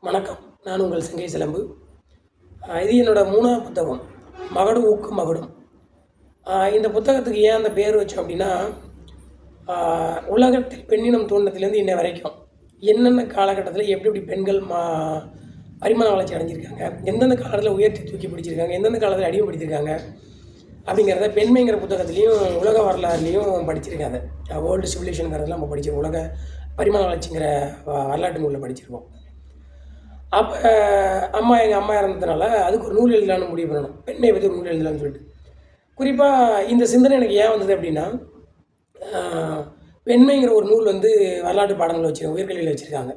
வணக்கம். நான் உங்கள் சிங்கை சிலம்பு. இது என்னோட மூணாவது புத்தகம். மகடும் ஊக்கு மகடும். இந்த புத்தகத்துக்கு ஏன் அந்த பேர் வச்சோம் அப்படின்னா உலகத்தில் பெண்ணினம் தோன்றதுலேருந்து இன்ன வரைக்கும் என்னென்ன காலகட்டத்தில் எப்படி எப்படி பெண்கள் மா பரிமாண வளர்ச்சி அடைஞ்சிருக்காங்க எந்தெந்த காலத்தில் உயர்த்தி தூக்கி பிடிச்சிருக்காங்க எந்தெந்த காலத்தில் அடிமைப்படுத்தியிருக்காங்க அப்படிங்கிறத பெண்மைங்கிற புத்தகத்துலேயும் உலக வரலாறுலேயும் படிச்சிருக்காங்க. வேர்ல்டு சிவிலேஷனுங்கிறதெல்லாம் நம்ம படிச்சிருக்கோம். உலக பரிமாண வளர்ச்சிங்கிற வ- வரலாற்று நூலில் படிச்சிருக்கோம். அப்போ அம்மா எங்கள் அம்மா இறந்ததுனால அதுக்கு ஒரு நூல் எழுதலான்னு முடிவு பண்ணணும். பெண்ணை பற்றி ஒரு நூல் எழுதலாம்னு சொல்லிட்டு. குறிப்பாக இந்த சிந்தனை எனக்கு ஏன் வந்தது அப்படின்னா பெண்மைங்கிற ஒரு நூல் வந்து வரலாற்று பாடங்கள் வச்சுருக்காங்க உயர்கல்வியில் வச்சுருக்காங்க.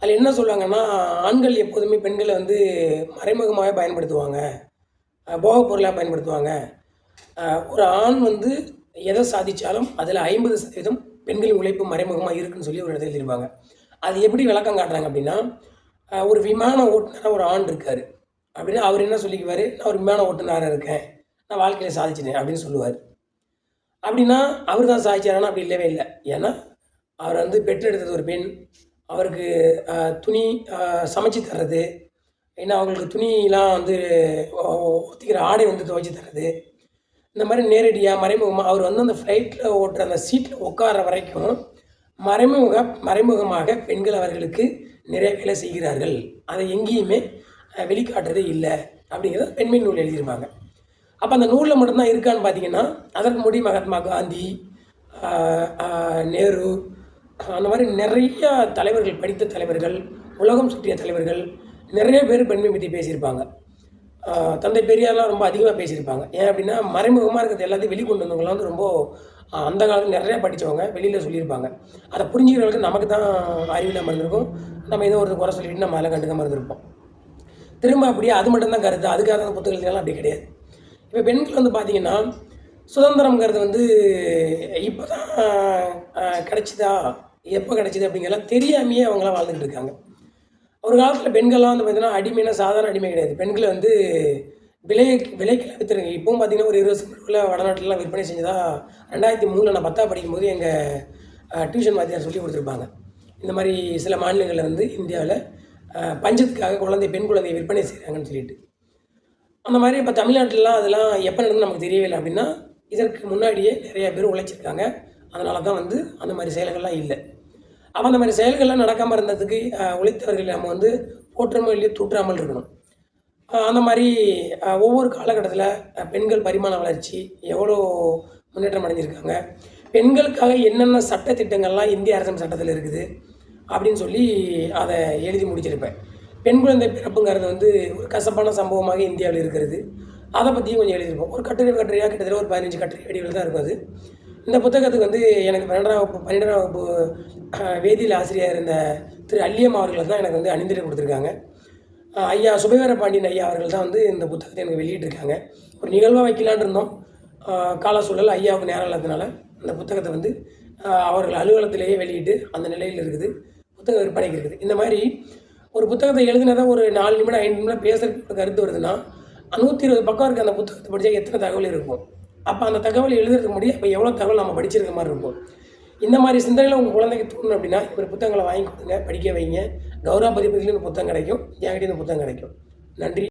அதில் என்ன சொல்லுவாங்கன்னா ஆண்கள் எப்போதுமே பெண்களை வந்து மறைமுகமாகவே பயன்படுத்துவாங்க. போகப் பொருளாக பயன்படுத்துவாங்க. ஒரு ஆண் வந்து எதை சாதித்தாலும் அதில் ஐம்பது சதவீதம் பெண்களின் உழைப்பு மறைமுகமாக இருக்குன்னு சொல்லி ஒரு இடத்துல எழுதியிருப்பாங்க. அது எப்படி விளக்கம் காட்டுறாங்க அப்படின்னா ஒரு விமான ஓட்டுநராக ஒரு ஆண் இருக்கார். அப்படின்னா அவர் என்ன சொல்லிக்குவார்? நான் ஒரு விமான ஓட்டுநராக இருக்கேன். நான் வாழ்க்கையில் சாதிச்சிட்டேன். அப்படின்னு சொல்லுவார். அப்படின்னா அவர் தான் சாதிச்சாரானா அப்படி இல்லவே இல்லை. ஏன்னா அவர் வந்து பெற்றெடுத்தது ஒரு பெண். அவருக்கு துணி சமைச்சு தர்றது. ஏன்னா அவங்களுக்கு துணியெலாம் வந்து ஒத்திக்கிற ஆடை வந்து துவைச்சி தர்றது. இந்த மாதிரி நேரடியாக மறைமுகமாக அவர் வந்து அந்த ஃப்ளைட்டில் ஓட்டுற அந்த சீட்டில் உட்கார வரைக்கும் மறைமுக மறைமுகமாக பெண்கள் அவர்களுக்கு நிறைய வேலை செய்கிறார்கள். அதை எங்கேயுமே வெளிக்காட்டுறதே இல்லை. அப்படிங்கிறத பெண்மை நூல் எழுதியிருப்பாங்க. அப்போ அந்த நூலில் மட்டும்தான் இருக்கான்னு பார்த்தீங்கன்னா அதற்கு முடி மகாத்மா காந்தி நேரு அந்த மாதிரி நிறைய தலைவர்கள் படித்த தலைவர்கள் உலகம் சுற்றிய தலைவர்கள் நிறைய பேர் பெண்மை பற்றி பேசியிருப்பாங்க. தந்தை பெரியார்லாம் ரொம்ப அதிகமாக பேசியிருப்பாங்க. ஏன் அப்படின்னா மறைமுகமாக இருக்கிறது எல்லாத்தையும் வெளிக்கொண்டு வந்தவங்களாம் வந்து ரொம்ப அந்த காலத்தில் நிறைய படித்தவங்க வெளியில் சொல்லியிருப்பாங்க. அதை புரிஞ்சுக்கிறவங்களுக்கு நமக்கு தான் அறிவில்லாமல் இருந்திருக்கும். நம்ம ஏதோ ஒரு குறை சொல்லிட்டு நம்ம அதில் கண்டுக்காமல் இருந்திருப்போம். திரும்ப அப்படியே அது மட்டும்தான் கருத்து. அதுக்காக அந்த புத்தகங்கள்லாம் அப்படி கிடையாது. இப்போ பெண்கள் வந்து பார்த்தீங்கன்னா சுதந்திரம்ங்கிறது வந்து இப்போ தான் கிடச்சிதா எப்போ கிடச்சிது அப்படிங்கிறலாம் தெரியாமையே அவங்களாம் வாழ்ந்துட்டு இருக்காங்க. ஒரு காலத்தில் பெண்கள்லாம் வந்து பார்த்தீங்கன்னா அடிமைனா சாதாரண அடிமை கிடையாது. பெண்களை வந்து விலை விலைக்கு விற்றுருங்க இப்போவும் பார்த்தீங்கன்னா ஒரு இருபது வருஷத்துக்குள்ள வடநாட்டிலலாம் விற்பனை செஞ்சதா ரெண்டாயிரத்தி மூணில் நான் பத்தா படிக்கும்போது எங்கள் டியூஷன் வாத்தியார் சொல்லி கொடுத்துருப்பாங்க. இந்த மாதிரி சில மாநிலங்களில் வந்து இந்தியாவில் பஞ்சத்துக்காக குழந்தை பெண் குழந்தையை விற்பனை செய்கிறாங்கன்னு சொல்லிட்டு. அந்த மாதிரி இப்போ தமிழ்நாட்டிலலாம் அதெல்லாம் எப்போ நடந்து நமக்கு தெரியவே இல்லை அப்படின்னா இதற்கு முன்னாடியே நிறைய பேர் உழைச்சிருக்காங்க. அதனால தான் வந்து அந்த மாதிரி செயல்கள்லாம் இல்லை. அப்போ அந்த மாதிரி செயல்கள்லாம் நடக்காமல் இருந்ததுக்கு உழைத்தவர்கள் நம்ம வந்து போற்றாமல் இல்லையோ தூற்றாமல் இருக்கணும். அந்த மாதிரி ஒவ்வொரு காலகட்டத்தில் பெண்கள் பரிமாண வளர்ச்சி எவ்வளோ முன்னேற்றம் அடைஞ்சிருக்காங்க பெண்களுக்காக என்னென்ன சட்ட திட்டங்கள்லாம் இந்திய அரசியல் சட்டத்தில் இருக்குது அப்படின்னு சொல்லி அதை எழுதி முடிச்சிருப்பேன். பெண் குழந்தை பிறப்புங்கிறது வந்து ஒரு கசப்பான சம்பவமாக இந்தியாவில் இருக்கிறது. அதை பற்றியும் கொஞ்சம் எழுதியிருப்போம். ஒரு கட்டுரை கட்டுரையாக கிட்டத்தட்ட ஒரு பதினஞ்சு கட்டுரை வடிவில் தான் இருக்கும் அது. இந்த புத்தகத்துக்கு வந்து எனக்கு பன்னெண்டாம் வகுப்பு பன்னெண்டாம் வகுப்பு வேதியியல் ஆசிரியர் இருந்த திரு அல்லியம் அவர்கள் தான் எனக்கு வந்து அணிந்திரை கொடுத்துருக்காங்க. ஐயா சுபவீர பாண்டியன் ஐயா அவர்கள் தான் வந்து இந்த புத்தகத்தை எனக்கு வெளியிட்டிருக்காங்க. ஒரு நிகழ்வாக வைக்கலான்னு இருந்தோம். கால சூழல் ஐயாவுக்கு நேரம் இல்லாததுனால இந்த புத்தகத்தை வந்து அவர்கள் அலுவலகத்திலேயே வெளியிட்டு அந்த நிலையில் இருக்குது. புத்தகம் விற்பனைக்கு இருக்குது. இந்த மாதிரி ஒரு புத்தகத்தை எழுதினதை ஒரு நாலு நிமிடம் ஐந்து நிமிடம் பேசுறதுக்கு ஒரு கருத்து வருதுன்னா நூற்றி இருபது பக்கம் இருக்க அந்த புத்தகத்தை படித்தா எத்தனை தகவல் இருக்கும்? அப்போ அந்த தகவல் எழுதுறதுக்கு முடியும் அப்போ எவ்வளோ தகவல் நம்ம படிச்சிருக்க மாதிரி இருக்கும். இந்த மாதிரி சிந்தனையில் உங்கள் குழந்தைக்கு தூண்டணும் அப்படின்னா ஒரு புத்தகங்களை வாங்கி கொடுங்க படிக்க வைங்க. கௌரவ பதிப்பதிலும் இந்த புத்தகம் கிடைக்கும். என்கிட்ட இந்த புத்தகம் கிடைக்கும். நன்றி.